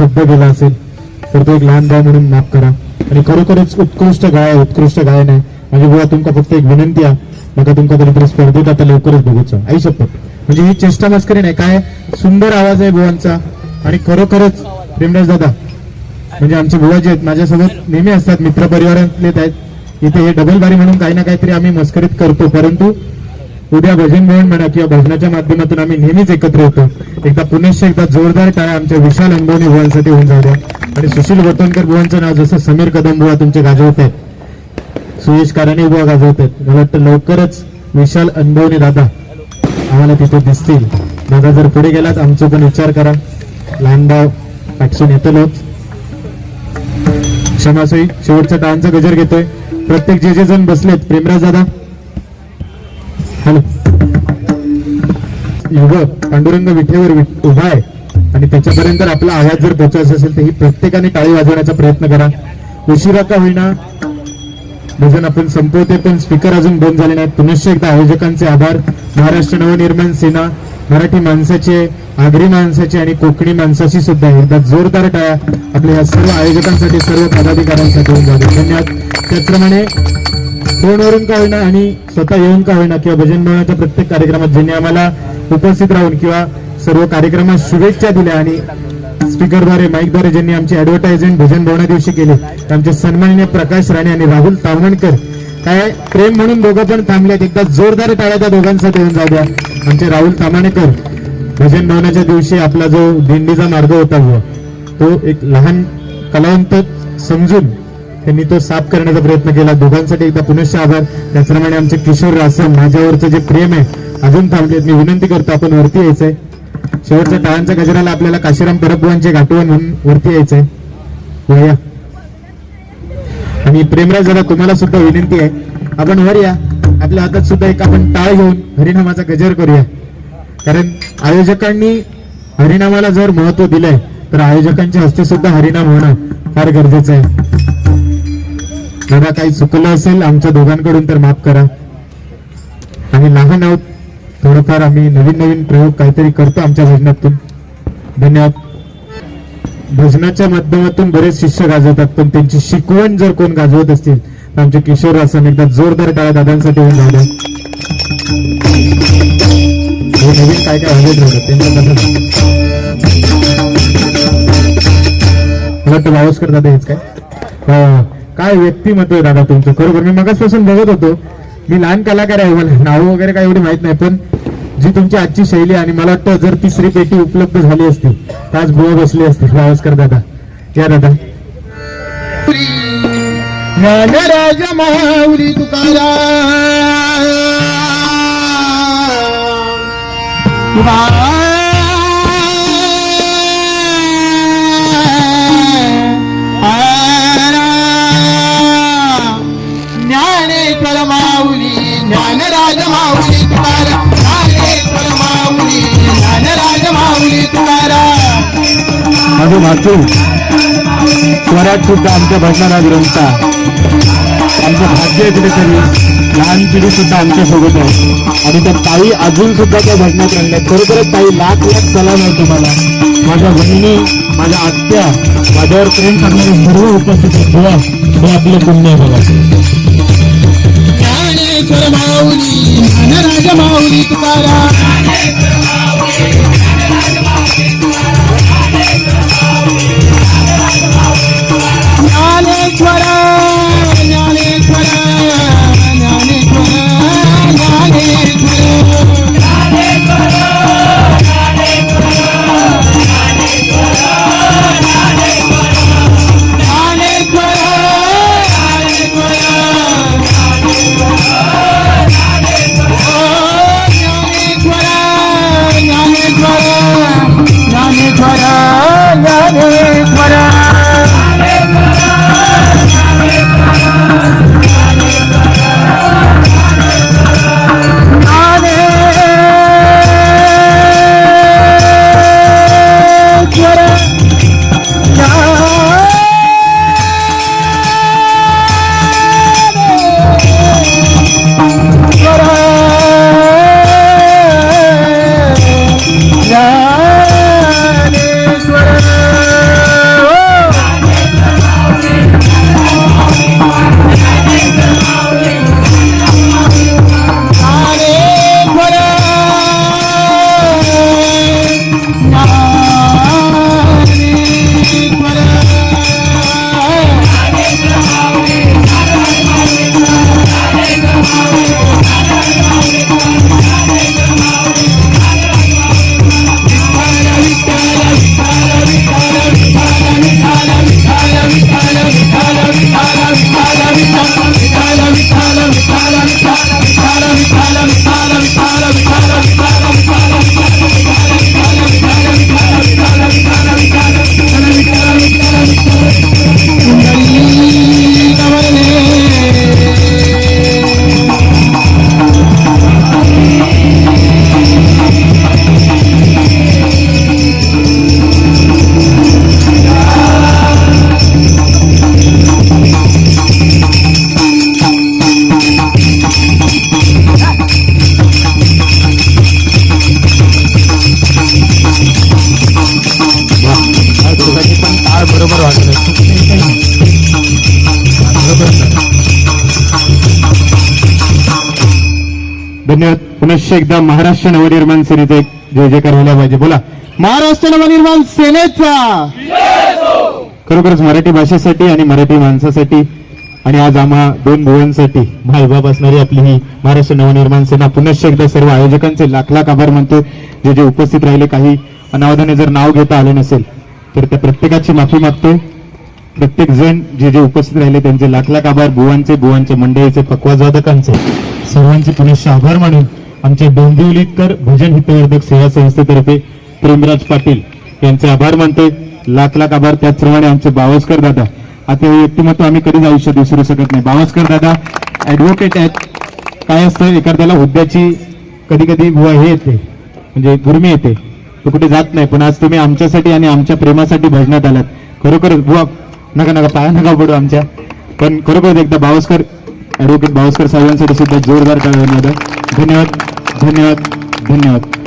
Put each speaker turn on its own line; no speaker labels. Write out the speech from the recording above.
शब्द गेला असेल तर तो एक लहान भाव म्हणून माफ करा. आणि खरोखरच उत्कृष्ट गाय उत्कृष्ट गायन आहे. म्हणजे बुवा तुमका फक्त एक विनंती आहे. मका तुमका तरी स्पर्धेत आता लवकरच बघूच आई शपथ. म्हणजे ही चेष्टा मस्करी नाही. काय? सुंदर आवाज आहे बुवांचा. आणि खरोखरच प्रेमदास दादा म्हणजे आमचे बुवा जे आहेत माझ्यासोबत नेहमी असतात मित्र परिवारातलेच आहेत. इथे हे डबल बारी म्हणून काही ना काहीतरी आम्ही मस्करीत करतो. परंतु उद्या भजन भवन म्हणा किंवा भजनाच्या माध्यमातून आम्ही नेहमीच एकत्र होतो. एकदा पुनश्च एकदा जोरदार टाळ्या आमच्या विशाल अनुभवनी बुवांसाठी होऊन जाऊ द्या. आणि सुशील वतनकर बुवांचं नाव जसं समीर कदम बुवा तुमचे गाजवत आहेत सुयश काराणे बुवा गाजवत आहेत. मला वाटतं लवकरच विशाल अनुभवनी दादा आम्हाला तिथे दिसतील. दादा जर पुढे गेलात आमचा पण विचार करा. लहान भाव पाठसून येतलोच क्षमासोयी शेवटच्या टाळांचा गजर घेतोय. प्रत्येक जे जे जण बसलेत प्रेमराज दादा. हॅलो युवक पांडुरंग विठेवर उभा आहे. आणि त्याच्यापर्यंत आपला आवाज जर पोहोचायचा असेल तर ही प्रत्येकाने टाळी वाजवण्याचा प्रयत्न करा. उशिरा का होईना? भजन आपण संपवते पण स्पीकर अजून बंद झाले नाहीत. पुनश्च एकदा आयोजकांचे आभार. महाराष्ट्र नवनिर्माण सेना मराठी माणसाचे आगरी माणसाचे आणि कोकणी माणसाची सुद्धा एकदा जोरदार टाळ्या आपल्या या सर्व आयोजकांसाठी सर्व पदाधिकाऱ्यांसाठी धन्यवाद. त्याचप्रमाणे फोनवरून का होईना आणि स्वतः येऊन का होईना किंवा भजन भवनाच्या प्रत्येक कार्यक्रमात ज्यांनी आम्हाला उपस्थित राहून किंवा सर्व कार्यक्रमात शुभेच्छा दिल्या आणि स्पीकरद्वारे माईकद्वारे ज्यांनी आमची ऍडव्हर्टाइजमेंट भजन भवना दिवशी केली आमचे सन्माननीय प्रकाश राणे आणि राहुल तावणकर. काय प्रेम म्हणून दोघं पण थांबलेत एकदा जोरदार टाळ्या त्या दोघांसाठी येऊन जाऊ द्या. आमचे राहुल तामाणेकर भजन भवनाच्या दिवशी आपला जो दिंडीचा मार्ग होता तो एक लहान कलावंत समजून त्यांनी तो साफ करण्याचा प्रयत्न केला. दोघांसाठी एकदा पुनश्च आभार. त्याचप्रमाणे आमचे किशोर रासम माझ्यावरचं जे प्रेम आहे अजून थांबलेत मी विनंती करतो आपण वरती यायचंय. शेवटच्या टाळांच्या गजराला आपल्याला काशीराम परबुवांचे गाठवण म्हणून वरती यायचंय. वया आणि प्रेमराज दादा तुम्हाला सुद्धा विनंती आहे. आपण वर या. आपल्या हातात सुद्धा एक आपण टाळ घेऊन हरिनामाचा गजर करूया. कारण आयोजकांनी हरिनामाला जर महत्त्व दिलंय तर आयोजकांच्या हस्ते सुद्धा हरिनाम होणं फार गरजेचं आहे. दादा काही चुकलं असेल आमच्या दोघांकडून तर माफ करा. आम्ही लहान आहोत थोडंफार आम्ही नवीन नवीन प्रयोग काहीतरी करतो आमच्या भजनातून. धन्यवाद. भजनाच्या माध्यमातून बरेच शिष्य गाजवतात पण त्यांची शिकवण जर कोण गाजवत असतील तर आमचे किशोर रासन एकदा जोरदार टाळ्या दादांसाठी होऊन झाल्या नवीन काय काय वाजत राहतात त्यांच्या मला वाटतं दादा हेच काय? काय व्यक्तिमत्व आहे दादा तुमचं? खरोखर मी मगाचपासून बघत होतो. मी लहान कलाकार आहे मला नावं वगैरे काय एवढी माहीत नाही पण जी तुमची आजची शैली आणि मला वाटतं जर तिसरी पेटी उपलब्ध झाली असती तर आज बुवा बसली असती. वावस्कर दादा. या दादा.
ज्ञानराज माऊली तुकाराम.
वाचून स्वराज सुद्धा आमच्या भजनाला विरमता आमचं भाग्य आहे कुठेतरी लहान पिढी सुद्धा आमच्यासोबत आहे. आणि त्या ताई अजून सुद्धा त्या भजनात राहिल्या खरोखरच ताई लाख लाख सलाम आहे तुम्हाला. माझ्या बहिणी माझ्या आत्या माझ्यावर प्रेम करणारे सर्व उपस्थित आहेत. बुवा हे आपले पुण्य आहे बघा.
ज्ञानेश्वर माऊली ज्ञानराज माऊली तुकाराम.
धन्यवाद. पुनश्च एकदा महाराष्ट्र नवनिर्माण सेनेचा एक जय जयकार व्हायला पाहिजे. बोला. महाराष्ट्र नवनिर्माण सेनेचा! खरोखरच मराठी भाषेसाठी आणि मराठी माणसासाठी आणि आज आम्हा दोन भुवांसाठी भाईबाब असणारी आपली ही महाराष्ट्र नवनिर्माण सेना. पुनश्च एकदा सर्व आयोजकांचे लाख लाख आभार मानतो. जे जे उपस्थित राहिले काही अनावधाने जर नाव घेता आले नसेल तर त्या प्रत्येकाची माफी मागतो प्रत्येक जण जे जे उपस्थित राहिले त्यांचे लाख लाख आभार. बुवांचे भुवांचे मंडळीचे पक्वाजवादकांचे सर्वांचे पुनश्च आभार मानून आमचे डोंबिवलीकर भजन हितवर्धक सेवा संस्थेतर्फे प्रेमराज पाटील यांचे आभार मानतोय. लाख लाख आभार. त्याचप्रमाणे आमचे बावस्कर दादा. आता हे व्यक्तिमत्व आम्ही कधीच आयुष्यात विसरू शकत नाही. बावस्कर दादा ऍडव्होकेट आहेत. काय असतं? एखाद्याला हुद्द्याची कधी कधी हे येते. म्हणजे गुरमी येते. तो कुठे जात नाही. पण आज तुम्ही आमच्यासाठी आणि आमच्या प्रेमासाठी भजनात आलात. खरोखरच बुवा नका नका पाया नका पडू आमच्या. पण खरोखर एकदा बावस्कर ॲडव्होकेट भावस्कर साहेबांसाठी सुद्धा जोरदार टाळ्या धन्यवाद धन्यवाद धन्यवाद.